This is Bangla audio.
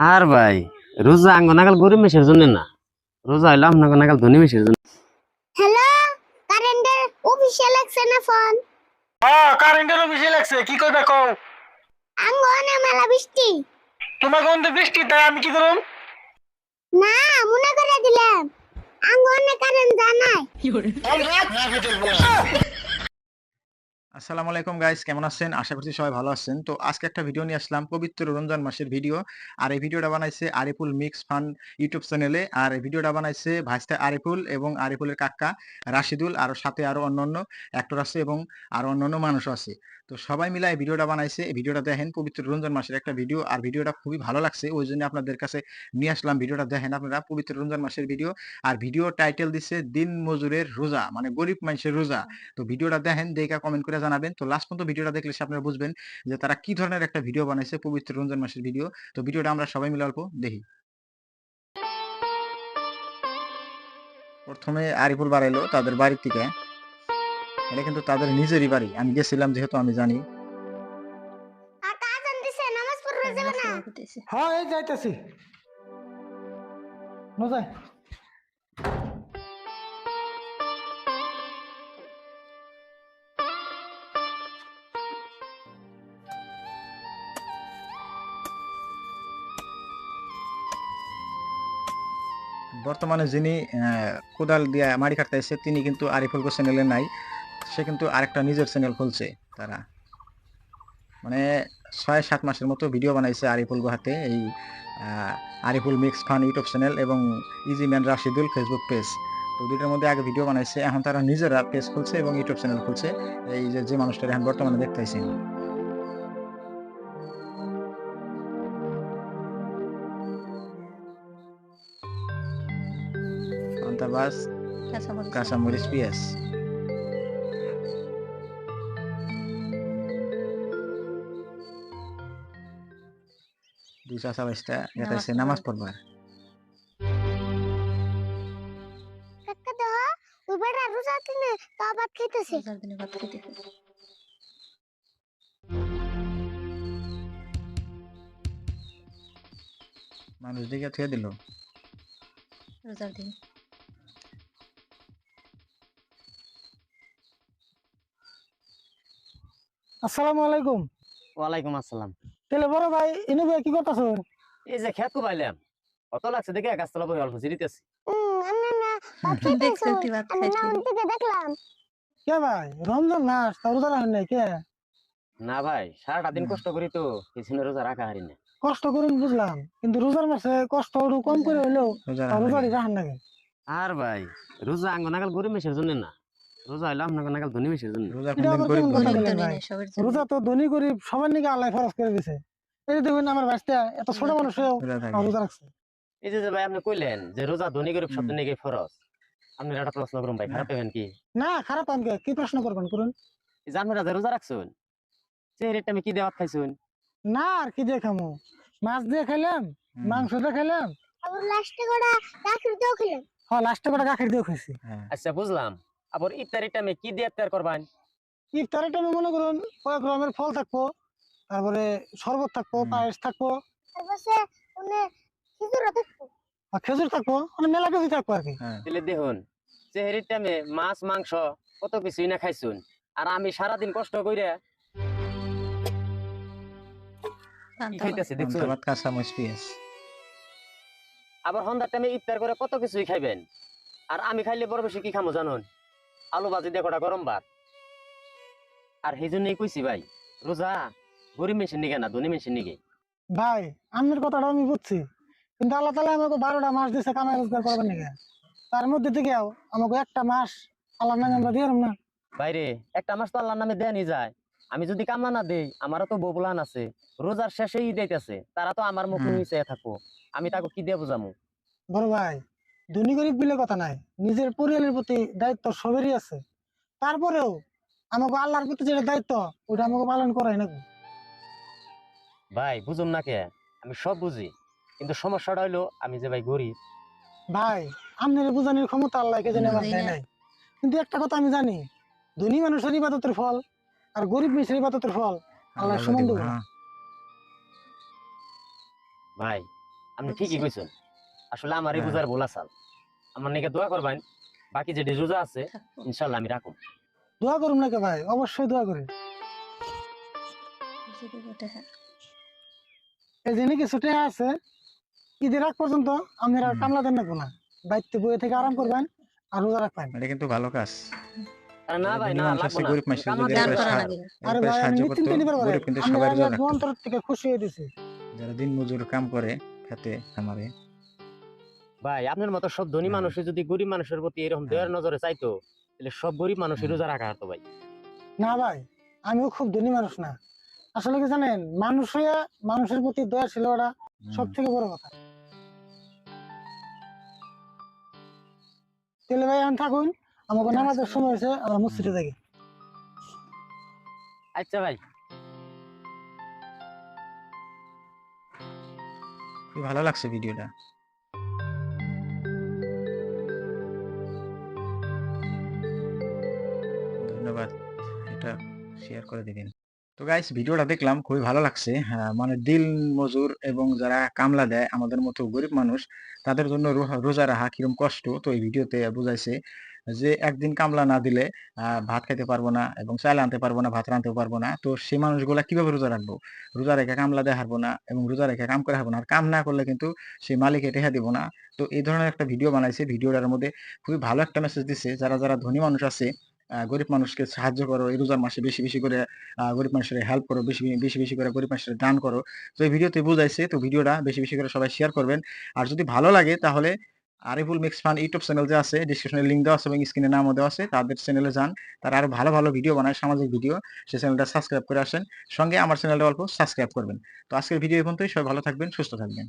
আর ভাই রোজা আঙ্গ নাগাল গরিব মেশের জন্য না। রোজা হইল আপনার নাগাল ধনী মেশের জন্য। হ্যালো কারেন্টের অফিসিয়াল লাগছে না ফোন? হ্যাঁ কারেন্টের বেশি লাগছে কি করবে কও? আঙ্গনে মেলা বৃষ্টি। তোমার কোন বৃষ্টি তাই আমি কি করুম? না মনে করে দিলাম আঙ্গনে কারেন্ট জানাই আসসালামু আলাইকুম গাইস কেমন আছেন? আশা করছি সবাই ভালো আছেন। তো আজকে একটা ভিডিও নিয়ে আসলাম, পবিত্র রমজান মাসের ভিডিও আর এই ভিডিওটা বানাইছে আরিফুল মিক্স ফান ইউটিউব চ্যানেলে আর এই ভিডিওটা বানাইছে ভাইস্তা আরিফুল এবং আরিফুলের কাকা রাশিদুল আর সাথে আরও অন্যান্য অ্যাক্টর আছে এবং আরও অন্যান্য মানুষ আছে। তো সবাই মিলে এই ভিডিওটা বানাইছে। এই ভিডিওটা দেখেন, পবিত্র রমজান মাসের একটা ভিডিও আর ভিডিওটা খুবই ভালো লাগছে, ওই জন্য আপনাদের কাছে নিয়ে আসলাম ভিডিওটা দেখেন আপনারা, পবিত্র রমজান মাসের ভিডিও আর ভিডিও টাইটেল দিছে দিন মজুরের রোজা মানে গরিব মানুষের রোজা। তো ভিডিওটা দেখেন, দেখা কমেন্ট করে জানাবেন। তো লাস্ট পর্যন্ত ভিডিওটা দেখলে সে আপনারা বুঝবেন যে তারা কি ধরনের একটা ভিডিও বানাইছে পবিত্র রমজান মাসের ভিডিও। তো ভিডিওটা আমরা সবাই মিলে অল্প দেখি। প্রথমে আরিফুল বাড়াইলো তাদের বাড়ির থেকে। এটা কিন্তু তাদের নিজেরই বাড়ি। আমি গেছিলাম যেহেতু আমি জানি। হ্যাঁ এই যাইতেছি। বর্তমানে যিনি কোদাল দিয়ে মাড়ি কাটতে এসে তিনি কিন্তু আরিফুল চ্যানেলে নাই। সে কিন্তু আরেকটা নিজের চ্যানেল খুলছে তারা। মানে ছয় সাত মাসের মতো ভিডিও বানাইছে আরিফুল গুহাতে এই Ariful mix fun YouTube channel এবং easy man Rashidul Facebook page তো দুইটার মধ্যে আগে ভিডিও বানাইছে, এখন তারা নিজেরা পেজ খুলছে এবং ইউটিউব চ্যানেল খুলছে। এই যে যে মানুষটা এখন বর্তমানে দেখতেছি বাস কাঁচামরিচ পেঁয়াজ দুই চাষা বাইশটা হচ্ছে নামাজ পড়বার কাকা তো ওই বেটা রোজা তা ভাত খাইতেছে মানুষ দিকে থুয়ে দিল রোজার দিন আসসালামু আলাইকুম। ওয়ালাইকুম আসসালাম। তাহলে বড় ভাই ইনু ভাই কি করতেছ? এই যে খেত পাইলাম কত লাগছে দেখে গাছতলা বই অল্প জিরিতেছি কে ভাই রমজান মাস তা রোজা রাখেন নাই কে? না ভাই সারাটা দিন কষ্ট করি তো পিছনে রোজা রাখা হারি না। কষ্ট করুন বুঝলাম কিন্তু রোজার মাসে কষ্ট একটু কম করে হইলেও রোজা। রাখেন নাকি আর ভাই রোজা আঙ্গ নাগাল গরিব মেশের জন্য না। রোজা হইল নাগাল ধনী জন্য রোজা। রোজা তো ধনী গরিব সবার নিকে আল্লাহ ফরজ করে দিছে। এই যে দেখুন আমার বাচ্চা এত ছোট মানুষ হয়েও রোজা রাখছে। এই যে ভাই আপনি কইলেন যে রোজা ধনী গরিব শব্দ নিয়ে ফরজ। আপনি একটা প্রশ্ন করুন ভাই খারাপ পেবেন কি? না খারাপ আমাকে কি? প্রশ্ন করবেন করুন? এই যে রোজা রাখছুন সে রেট আমি কি দেওয়াত খাইছুন? না আর কি দিয়ে খামো? মাছ দিয়ে খাইলাম মাংস দিয়ে খাইলাম। আবার লাস্টে গোড়া চাকরি দিয়েও খেলাম হ্যাঁ লাস্টে করে গাখির দিয়ে খাইছি। হ্যাঁ। আচ্ছা বুঝলাম। আবার ইফতারিটা আমি কি দিয়ে ইফতার করবান? ইফতারের টাইমে মনে করুন কয়েক রকমের ফল থাকব তারপরে শরবত থাকব পায়েস থাকব। আর খেজুর থাকব মানে মেলা কিছু থাকব আর কি। হ্যাঁ। তাহলে দেখুন চেহারির টাইমে মাছ মাংস কত কিছুই না খাইছুন। আর আমি সারাদিন কষ্ট কইরা কি পান্তা ভাত। খাইতেছি দেখছুন পান্তা ভাত কাঁচামরিচ পেঁয়াজ। আবার সন্ধ্যার টাইমে ইফতার করে কত কিছুই খাইবেন? আর আমি খাইলে বড় বেশি কি খামো জানুন? আলু ভাজি দিয়ে কটা গরম ভাত। আর সেই জন্যই কইছি ভাই রোজা গরিব মেশিন নিগে না ধনী মেশিন নিগে। ভাই আপনার কথাটা আমি বুঝছি কিন্তু আল্লাহ তালা আমাকে বারোটা মাস দিছে কামাই রোজগার করবেন নাকি তার মধ্যে থেকেও আমাকে একটা মাস আল্লাহ নামে আমরা দিয়ে না। বাইরে একটা মাস তো আল্লাহর নামে দেয়ানি যায়। আমি যদি কামনা না দেই আমারও তো ববুলান আছে। রোজার শেষে ঈদ আইতাছে তারা তো আমার মুখ। নিচে থাকব। আমি তাকে কি দিয়ে বুঝামু? বড় ভাই ধনী গরিব বলে কথা নাই। নিজের পরিবারের প্রতি দায়িত্ব সবেরই আছে। তারপরেও আমাকে আল্লাহর প্রতি যেটা দায়িত্ব ওটা আমাকে পালন করাই নাকি? ভাই বুঝুম না কে? আমি সব বুঝি। কিন্তু সমস্যাটা হইল আমি যে ভাই গরিব। ভাই আপনার বোঝানোর ক্ষমতা আল্লাহকে জেনে আমার দেয় নাই। কিন্তু একটা কথা আমি জানি ধনী মানুষের ইবাদতের ফল আর গরিব মানুষের ইবাদতের ফল আল্লাহ দিব, হ্যাঁ। ভাই আপনি ঠিকই আচ্ছা। কইছেন। আসলে আমার এই হ্যাঁ। বুঝার ভুল আসাল আমার নাকি দোয়া করবেন বাকি যে রোজা আছে ইনশাল্লাহ আমি রাখুন। দোয়া করুন নাকি ভাই? অবশ্যই দোয়া করি। এই যে নাকি ছুটে আছে ঈদের আগ পর্যন্ত আপনারা। কামলা দেন না কোনো? বাড়িতে বয়ে থেকে আরাম করবেন আর রোজা রাখবেন। এটা কিন্তু ভালো কাজ। না ভাই গরিব আর ভাই নিশ্চিন্তে নিবার গরিব কিন্তু সবাই রোজা থেকে খুশি হয়ে দিছি। যারা দিন মজুর কাম করে খেতে খামারে ভাই আপনার মতো সব ধনী হ্যাঁ। মানুষ যদি গরিব মানুষের প্রতি এরকম দেওয়ার নজরে চাইতো তাহলে সব গরিব মানুষের হ্যাঁ। রোজা রাখা হতো ভাই। না ভাই আমিও খুব ধনী মানুষ না। আসলে কি জানেন মানুষ হয়ে মানুষের প্রতি দয়া ছিল ওরা সব থেকে বড় কথা। তাহলে ভাই এখন থাকুন আমাকে নামাজের সময় হয়েছে আমরা মসজিদে থাকি আচ্ছা ভাই। ভালো লাগছে ভিডিওটা। এটা শেয়ার করে দিবেন। তো গাইস ভিডিওটা দেখলাম খুবই ভালো লাগছে। হ্যাঁ, মানে দিল মজুর এবং যারা কামলা দেয় আমাদের মতো গরিব মানুষ তাদের জন্য রোজা রাখা কিরম কষ্ট। তো এই ভিডিওতে বুঝাইছে যে একদিন কামলা না দিলে ভাত খেতে পারব না এবং চাল আনতে পারব না ভাত রাঁধতে পারব না। তো সে মানুষগুলা কীভাবে রোজা রাখব? রোজা রেখে কামলা দেয় হারবো না এবং রোজা রেখে কাম করে হারবো না। আর কাম না করলে কিন্তু সেই মালিকে টেহা দিব না। তো এই ধরনের একটা ভিডিও বানাইছে। ভিডিওটার মধ্যে খুবই ভালো একটা মেসেজ দিছে। যারা যারা ধনী মানুষ আছে গরিব মানুষকে সাহায্য করো, এই রোজার মাসে বেশি বেশি করে গরিব মানুষের হেল্প করো, বেশি বেশি বেশি করে গরিব মানুষের দান করো। তো এই ভিডিওতে বুঝাইছে, তো ভিডিওটা বেশি বেশি করে সবাই শেয়ার করবেন। আর যদি ভালো লাগে তাহলে Ariful mix fun YouTube channel যে আছে ডিসক্রিপশনে লিঙ্ক দেওয়া আছে এবং স্ক্রিনে নামও দেওয়া আছে, তাদের চ্যানেলে যান। তারা আরও ভালো ভালো ভিডিও বানায়, সামাজিক ভিডিও সেই চ্যানেলটা সাবস্ক্রাইব করে আসেন। সঙ্গে আমার চ্যানেলটা অল্প সাবস্ক্রাইব করবেন। তো আজকের ভিডিও এই পর্যন্তই, সবাই ভালো থাকবেন, সুস্থ থাকবেন।